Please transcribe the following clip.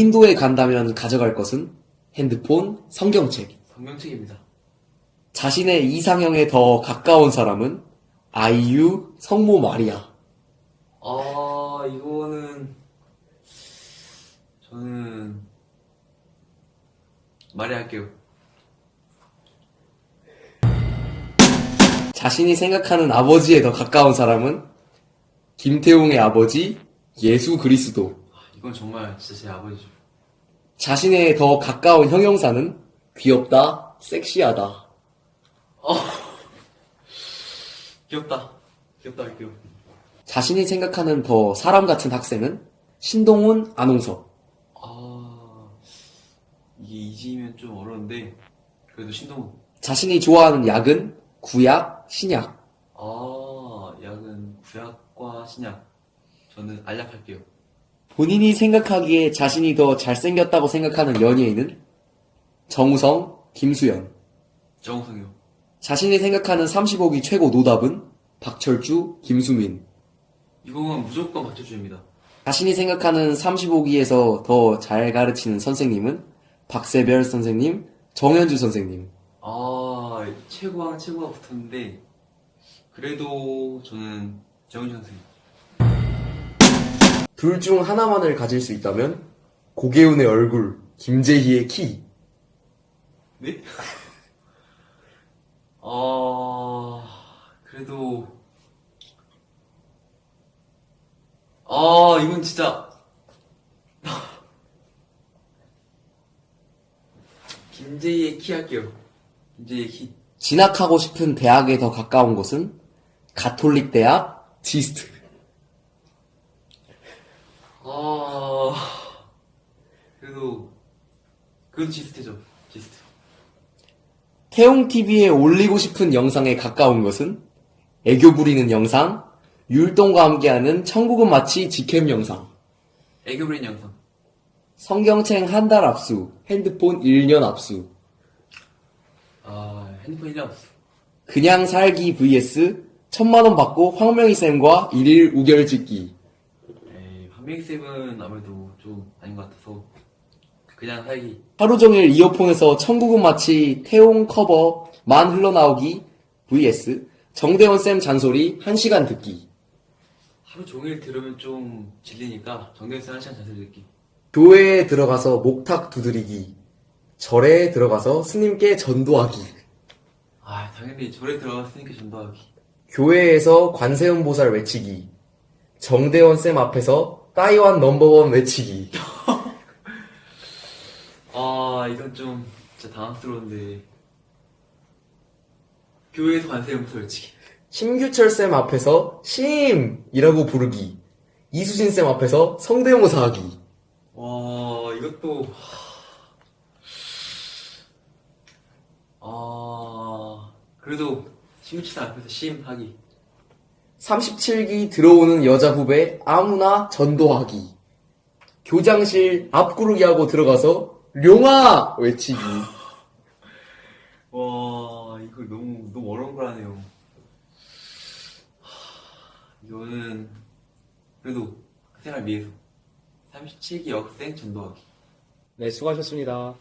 인도에 간다면 가져갈 것은 핸드폰, 성경책. 성경책입니다. 자신의 이상형에 더 가까운 사람은 아이유, 성모 마리아. 아, 이거는, 저는, 말해할게요. 자신이 생각하는 아버지에 더 가까운 사람은 김태웅의 아버지, 예수 그리스도. 아, 이건 정말 진짜 제 아버지죠. 자신의 더 가까운 형용사는 귀엽다, 섹시하다. 귀엽다. 귀엽다 할게요. 자신이 생각하는 더 사람 같은 학생은 신동훈, 안홍석. 아, 이게 이지면 좀 어려운데, 그래도 신동훈. 자신이 좋아하는 약은 구약, 신약. 아, 약은 구약과 신약. 저는 알약 할게요. 본인이 생각하기에 자신이 더 잘생겼다고 생각하는 연예인은 정우성, 김수현. 정우성이요. 자신이 생각하는 35기 최고 노답은 박철주, 김수민. 이건 무조건 박철주입니다. 자신이 생각하는 35기에서 더 잘 가르치는 선생님은 박세별 선생님, 정현주 선생님. 아, 최고랑 최고가 붙었는데, 그래도 저는 정훈 선생님. 둘 중 하나만을 가질 수 있다면 고계훈의 얼굴, 김재희의 키. 네? 아, 그래도, 아, 이건 진짜, 김재희의 키 할게요. 김재희의 키. 진학하고 싶은 대학에 더 가까운 곳은 가톨릭 대학, 지스트. 아, 그래도, 그래도 지스트죠. 지스트. 태용TV에 올리고 싶은 영상에 가까운 것은 애교 부리는 영상, 율동과 함께하는 천국은 마치 직캠 영상, 애교 부린 영상. 성경책 한 달 압수, 핸드폰 1년 압수, 아, 핸드폰 1년 없어. 그냥 살기 vs 천만 원 받고 황명희 쌤과 일일 우결 찍기. 한명쌤은 아무래도 좀 아닌 것 같아서, 그냥 살기. 하루 종일 이어폰에서 천국은 마치 태용 커버 만 흘러나오기 vs 정대원 쌤 잔소리 1시간 듣기. 하루 종일 들으면 좀 질리니까 정대선 한 시간 자세 듣기. 교회에 들어가서 목탁 두드리기. 절에 들어가서 스님께 전도하기. 아, 당연히 절에 들어갔으니까 전도하기. 교회에서 관세음 보살 외치기. 정대원 쌤 앞에서 따이완 넘버원 외치기. 아, 이건 좀 진짜 당황스러운데. 교회에서 관세음부터 외치기. 심규철 쌤 앞에서 심이라고 부르기. 이수진 쌤 앞에서 성대모사 하기. 와, 이것도. 아, 그래도 심유치사 앞에서 심하기. 37기 들어오는 여자 후배 아무나 전도하기. 교장실 앞구르기 하고 들어가서 룡아 외치기. 와 이거 너무 너무 어려운 거라네요. 이거는 그래도 그 생활 위해서 37기 여학생 전도하기. 네, 수고하셨습니다.